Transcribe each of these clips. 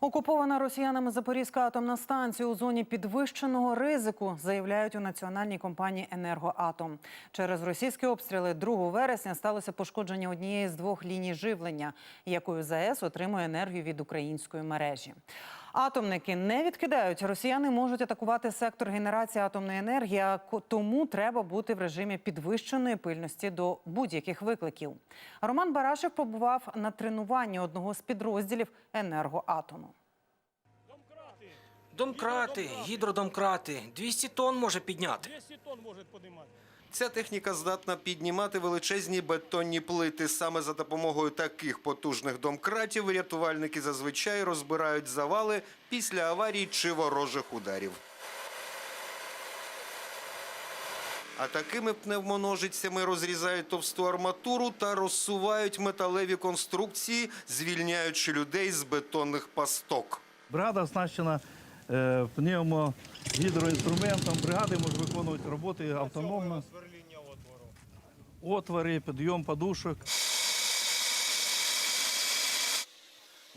Окупована росіянами Запорізька атомна станція у зоні підвищеного ризику, заявляють у національній компанії Енергоатом. Через російські обстріли 2 вересня сталося пошкодження однієї з двох ліній живлення, якою ЗАЕС отримує енергію від української мережі. Атомники не відкидають. Росіяни можуть атакувати сектор генерації атомної енергії, а ко- тому треба бути в режимі підвищеної пильності до будь-яких викликів. Роман Барашев побував на тренуванні одного з підрозділів енергоатому. Домкрати, гідродомкрати, 200 тонн може підняти. 200 тонн может поднимать. Ця техніка здатна піднімати величезні бетонні плити. Саме за допомогою таких потужних домкратів рятувальники зазвичай розбирають завали після аварій чи ворожих ударів. А такими пневмоножицями розрізають товсту арматуру та розсувають металеві конструкції, звільняючи людей з бетонних пасток. Бригада оснащена пневмогідроінструментом. Бригади можуть виконувати роботи автономно. Отвори, підйом подушок.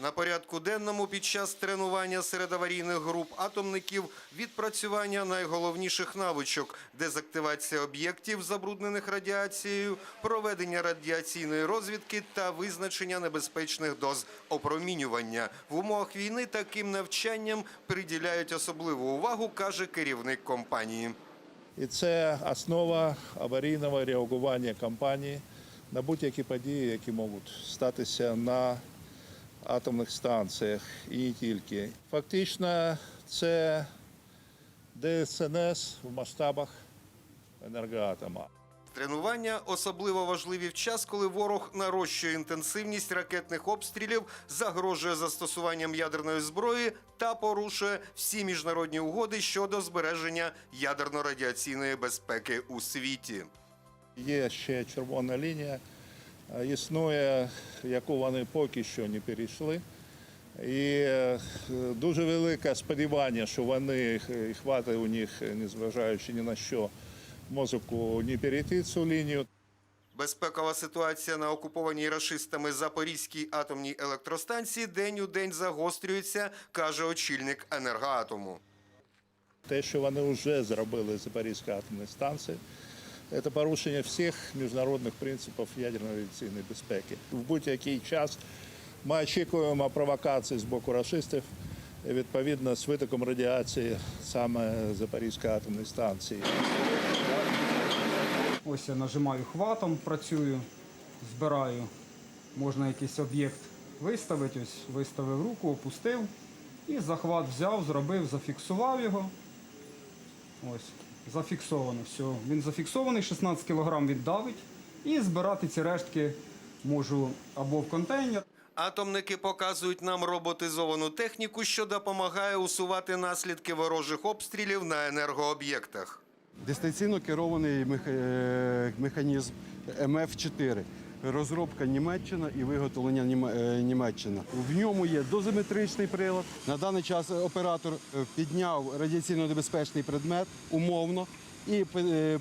На порядку денному під час тренування серед аварійних груп атомників відпрацювання найголовніших навичок: дезактивація об'єктів, забруднених радіацією, проведення радіаційної розвідки та визначення небезпечних доз опромінювання. В умовах війни таким навчанням приділяють особливу увагу, каже керівник компанії. І це основа аварійного реагування компанії на будь-які події, які можуть статися на атомних станціях і не тільки. Фактично, це ДСНС в масштабах енергоатома. Тренування особливо важливі в час, коли ворог нарощує інтенсивність ракетних обстрілів, загрожує застосуванням ядерної зброї та порушує всі міжнародні угоди щодо збереження ядерно-радіаційної безпеки у світі. Є ще червона лінія, існує, яку вони поки що не перейшли. І е, дуже велике сподівання, що вони е, і хватить у них, е, незважаючи ні на що, мозку не перейти цю лінію. Безпекова ситуація на окупованій рашистами Запорізькій атомній електростанції день у день загострюється, каже очільник енергоатому. Те, що вони вже зробили з Запорізької атомної станції, це порушення всіх міжнародних принципів ядерної радіаційної безпеки. В будь-який час ми очікуємо провокацій з боку рашистів, і, відповідно з витоком радіації саме Запорізької атомної станції. Ось я нажимаю хватом, працюю, збираю. Можна якийсь об'єкт виставити. Ось виставив руку, опустив і захват взяв, зробив, зафіксував його. Ось, зафіксовано. Все. Він зафіксований, 16 кг віддавить. І збирати ці рештки можу або в контейнер. Атомники показують нам роботизовану техніку, що допомагає усувати наслідки ворожих обстрілів на енергооб'єктах. Дистанційно керований е, механізм МФ-4. Розробка Німеччина і виготовлення е, Німеччина. В ньому є дозиметричний прилад. На даний час оператор е, підняв радіаційно небезпечний предмет умовно і е,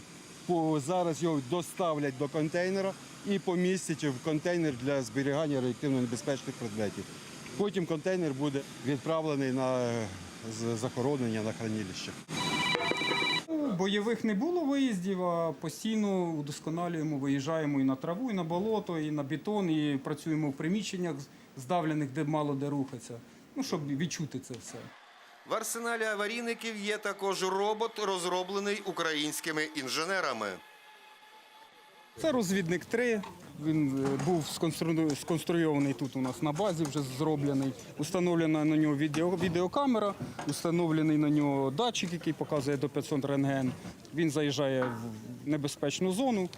зараз його доставлять до контейнера і помістять в контейнер для зберігання радіоактивно небезпечних предметів. Потім контейнер буде відправлений на е, захоронення на хранилище. Ну, Бойових не було виїздів, а постійно удосконалюємо, виїжджаємо і на траву, і на болото, і на бетон, і працюємо в приміщеннях здавлених, де мало де рухатися. Ну, щоб відчути це все. В арсеналі аварійників є також робот, розроблений українськими інженерами. Це розвідник 3. Він е, був сконструйований тут у нас на базі, вже зроблений. Установлена на нього відео, відеокамера, установлений на нього датчик, який показує до 500 рентген. Він заїжджає в небезпечну зону,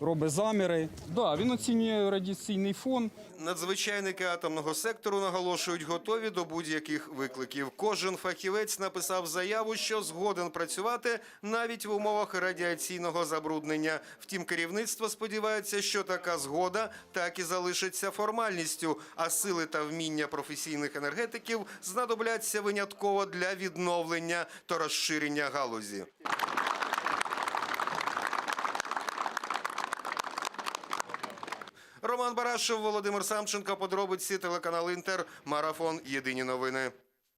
робить заміри. Да, він оцінює радіаційний фон. Надзвичайники атомного сектору наголошують, готові до будь-яких викликів. Кожен фахівець написав заяву, що згоден працювати навіть в умовах радіаційного забруднення. Втім, керівництво сподівається, що така згода так і залишиться формальністю, а сили та вміння професійних енергетиків знадобляться винятково для відновлення та розширення галузі. Роман Барашев, Володимир Самченко, подробиці телеканал Інтер, марафон. Єдині новини.